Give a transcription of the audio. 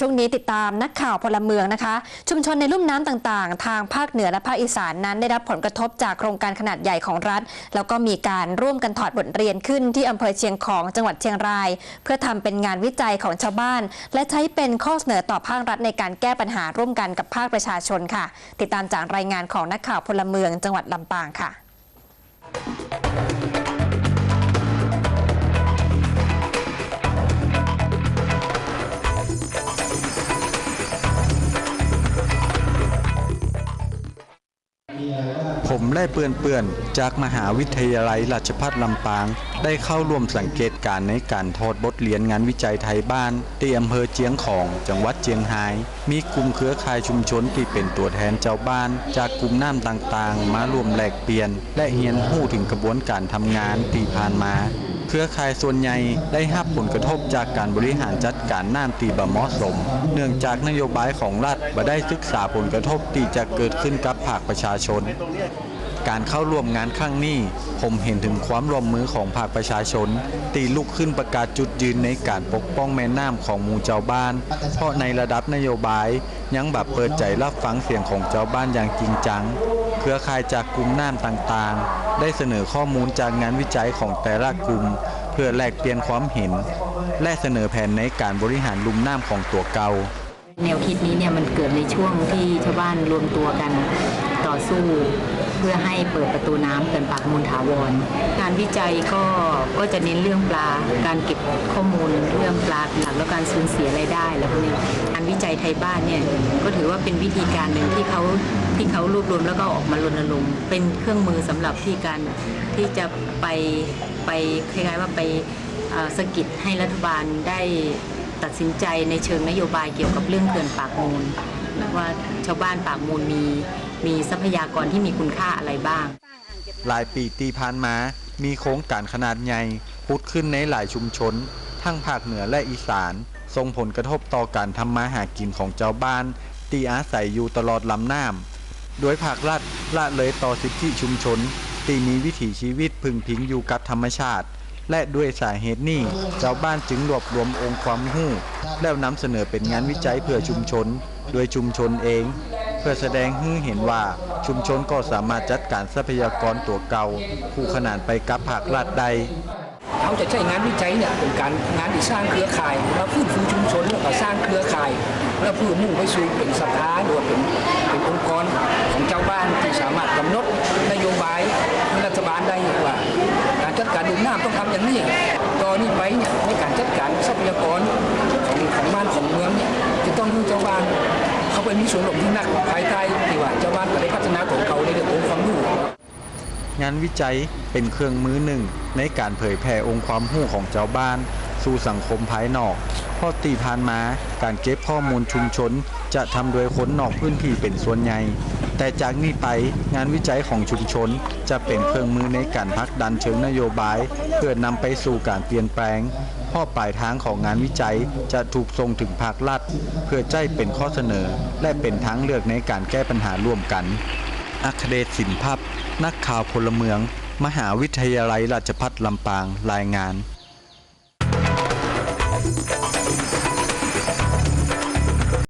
ช่วงนี้ติดตามนักข่าวพลเมืองนะคะ ชุมชนในลุ่มน้ำต่างๆ ทางภาคเหนือและภาคอีสานนั้น ได้รับผลกระทบจากโครงการขนาดใหญ่ของรัฐ แล้วก็มีการร่วมกันถอดบทเรียนขึ้นที่อำเภอเชียงของจังหวัดเชียงราย เพื่อทำเป็นงานวิจัยของชาวบ้าน และใช้เป็นข้อเสนอต่อภาครัฐในการแก้ปัญหาร่วมกันกับภาคประชาชนค่ะ ติดตามจากรายงานของนักข่าวพลเมืองจังหวัดลำปางค่ะ ผมได้เปื่อนเปื่อนๆ จากมหาวิทยาลัยราชภัฏลำปาง ได้เข้าร่วมสังเกตการณ์ในการทอดบทเรียนงานวิจัยไทยบ้านที่อำเภอเจียงของจังหวัดเจียงไฮ้มีกลุ่มเครือข่ายชุมชนที่เป็นตัวแทนเจ้าบ้าน จากกลุ่มน้ำต่างๆ มารวมแลกเปลี่ยน และเรียนรู้ถึงกระบวนการทำงานที่ผ่านมา เครือข่ายส่วนใหญ่ได้รับผลกระทบจากการบริหารจัดการน้ำตีบเหมาะสม เนื่องจากนโยบายของรัฐบ่ได้ศึกษาผลกระทบที่จะเกิดขึ้นกับภาคประชาชน การเข้าร่วมงานครั้งนี้ ผมเห็นถึงความร่วมมือของภาคประชาชน ตีลุกขึ้นประกาศจุดยืนในการปกป้องแม่น้ำของหมู่เจ้าบ้าน เพราะในระดับนโยบาย ยังแบบเปิดใจรับฟังเสียงของเจ้าบ้านอย่างจริงจัง เครือข่ายจากกลุ่มน้ำต่างๆ ได้เสนอข้อมูลจากงานวิจัยของแต่ละกลุ่ม เพื่อแลกเปลี่ยนความเห็น และเสนอแผนในการบริหารลุ่มน้ำของตัวเก่า แนวคิดนี้เนี่ยมันเกิดในช่วงที่ชาวบ้านรวมตัวกันต่อสู้ เพื่อให้เปิดประตูน้ำเขื่อนปากมูลถาวรการวิจัยก็ก็จะเน้นเรื่องปลา การเก็บข้อมูลเรื่องปลาหลักแล้วการสูญเสียรายได้แล้วพวกนี้การวิจัยไทยบ้านเนี่ยก็ถือว่าเป็นวิธีการหนึ่งที่เขาที่เขารวบรวมแล้วก็ออกมารณรงค์เป็นเครื่องมือสำหรับที่การที่จะไปไปคล้ายๆว่าไปสะกิดให้รัฐบาลได้ ตัดสินใจในเชิงนโยบายเกี่ยวกับเรื่องเขื่อนปากมูล ว่าชาวบ้านปากมูลมีมีทรัพยากรที่มีคุณค่าอะไรบ้าง หลายปีตีผ่านมา มีโครงการขนาดใหญ่พุดขึ้นในหลายชุมชน ทั้งภาคเหนือและอีสาน ส่งผลกระทบต่อการทำมาหากินของเจ้าบ้านที่อาศัยอยู่ตลอดลำน้ำโดยภาครัฐละเลยต่อสิทธิชุมชนที่มีวิถีชีวิตพึงพิงอยู่กับธรรมชาติ และด้วยสาเหตุนี้เจ้าบ้านจึงรวบรวมองค์ความรู้แล้วนำเสนอเป็นงานวิจัยเพื่อชุมชน โดยชุมชนเอง เพื่อแสดงให้เห็นว่าชุมชนก็สามารถจัดการทรัพยากรตัวเก่าคู่ขนานไปกับภาครัฐได้เขาจะใช้งานวิจัยเนี่ยเป็นการงานที่สร้างเครือข่ายแล้วฟื้นฟูชุมชนแล้วก็สร้างเครือข่าย แล้วเพื่อมุ่งไปสู่เป็นสภาหรือว่าเป็นเป็นองค์กรของเจ้าบ้านที่สามารถกำหนดนโยบายรัฐบาลได้ การดการดูน้ำต้องทำอย่างนี้ตอนนี้ไปเนี่ยในการจัดการทรัพยากรของของบ้านของเมืองเนี่ยจะต้องให้เจ้าบ้านเขาไปมีส่วนร่วมที่นักภายใต้ที่ว่าเจ้าบ้านก็ได้พัฒนาของเขาในเรื่ององค์ความรู้งานวิจัยเป็นเครื่องมือหนึ่งในการเผยแผ่องค์ความรู้ของเจ้าบ้าน สู่สังคมภายนอกพราะตีผ่านมาการเก็บข้อมูลชุมชน จะทำโดยคนนอกพื้นที่เป็นส่วนใหญ่ แต่จากนี้ไปงานวิจัยของชุมชน จะเป็นเครื่องมือในการพักดันเชิงนโยบาย เพื่อนำไปสู่การเปลี่ยนแปลงพ่อปลายทางของงานวิจัยจะถูกส่งถึงภาครัฐ เพื่อใจเป็นข้อเสนอ และเป็นทางเลือกในการแก้ปัญหาร่วมกัน อัครเดชสินพับนักข่าวพลเมือง มหาวิทยาลัยราชภัฏลำปางรายงาน